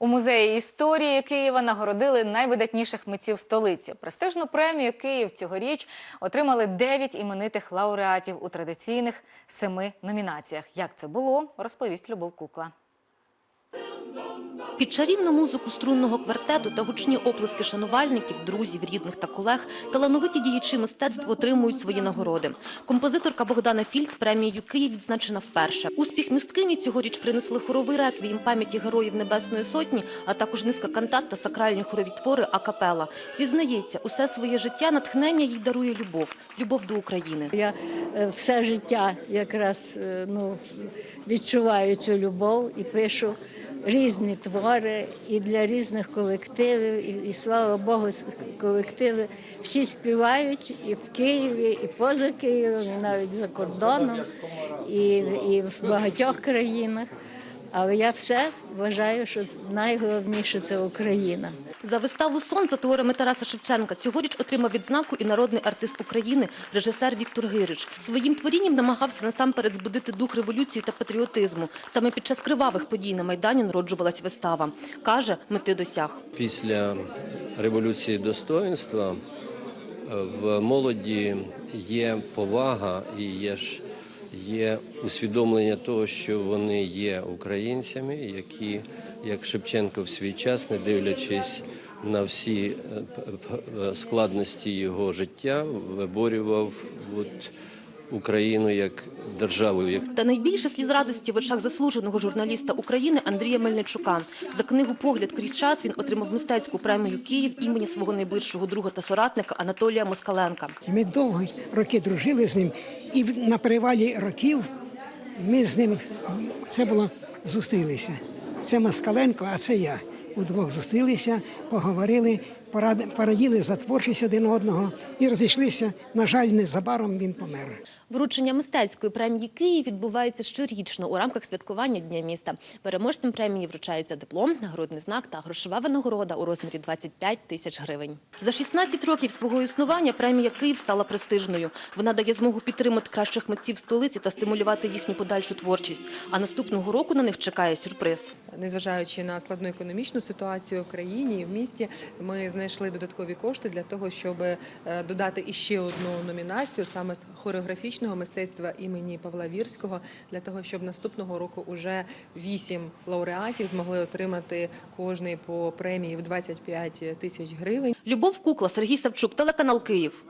У музеї історії Києва нагородили найвидатніших митців столиці. Престижну премію Київ цьогоріч отримали 9 іменитих лауреатів у традиційних семи номінаціях. Як це було, розповість Любов Кукла. Під чарівну музику струнного квартету та гучні оплески шанувальників, друзів, рідних та колег талановиті діячі мистецтв отримують свої нагороди. Композиторка Богдана Фільц премією Київ відзначена вперше. Успіх місткині цьогоріч принесли хоровий реквієм пам'яті героїв Небесної Сотні, а також низка кантат та сакральні хорові твори акапела. Зізнається, усе своє життя натхнення їй дарує любов, любов до України. Я е, все життя якраз е, ну, відчуваю цю любов і пишу різні твори і для різних колективів. І, і слава Богу, колективи всі співають і в Києві, і поза Києвом, і навіть за кордоном, і, і в багатьох країнах. Але я все вважаю, що найголовніше це Україна. За виставу «Сон» за творами Тараса Шевченка цьогоріч отримав відзнаку і народний артист України, режисер Віктор Гирич. Своїм творінням намагався насамперед збудити дух революції та патріотизму. Саме під час кривавих подій на Майдані народжувалась вистава. Каже, мети досяг. Після революції достоїнства е, в молоді є повага і є ж є усвідомлення того, що вони є українцями, які, як Шевченко в свій час, не дивлячись на всі е, складності його життя, виборював от Україну як державу, Та найбільше сліз радості в очах заслуженого журналіста України Андрія Мельничука. За книгу «Погляд крізь час» він отримав мистецьку премію «Київ» імені свого найближчого друга та соратника Анатолія Москаленка. Ми довго роки дружили з ним, і в- на перевалі років ми з ним це було зустрілися. Це Москаленко, а це я. Удвох зустрілися, поговорили, пораділи за творчість один одного і розійшлися. На жаль, незабаром він помер. Вручення мистецької премії «Київ» відбувається щорічно у рамках святкування Дня міста. Переможцям премії вручається диплом, нагородний знак та грошова винагорода у розмірі 25 тисяч гривень. За 16 років свого існування премія «Київ» стала престижною. Вона дає змогу підтримати кращих митців столиці та стимулювати їхню подальшу творчість. А наступного року на них чекає сюрприз. Незважаючи на складну економічну ситуацію в країні і в місті, ми знайшли додаткові кошти для того, щоб е, додати іще одну номінацію саме з хореографічного мистецтва імені Павла Вірського, для того, щоб наступного року уже вісім лауреатів змогли отримати кожний по премії в 25 тисяч гривень. Любов Кукла, Сергій Савчук, телеканал «Київ».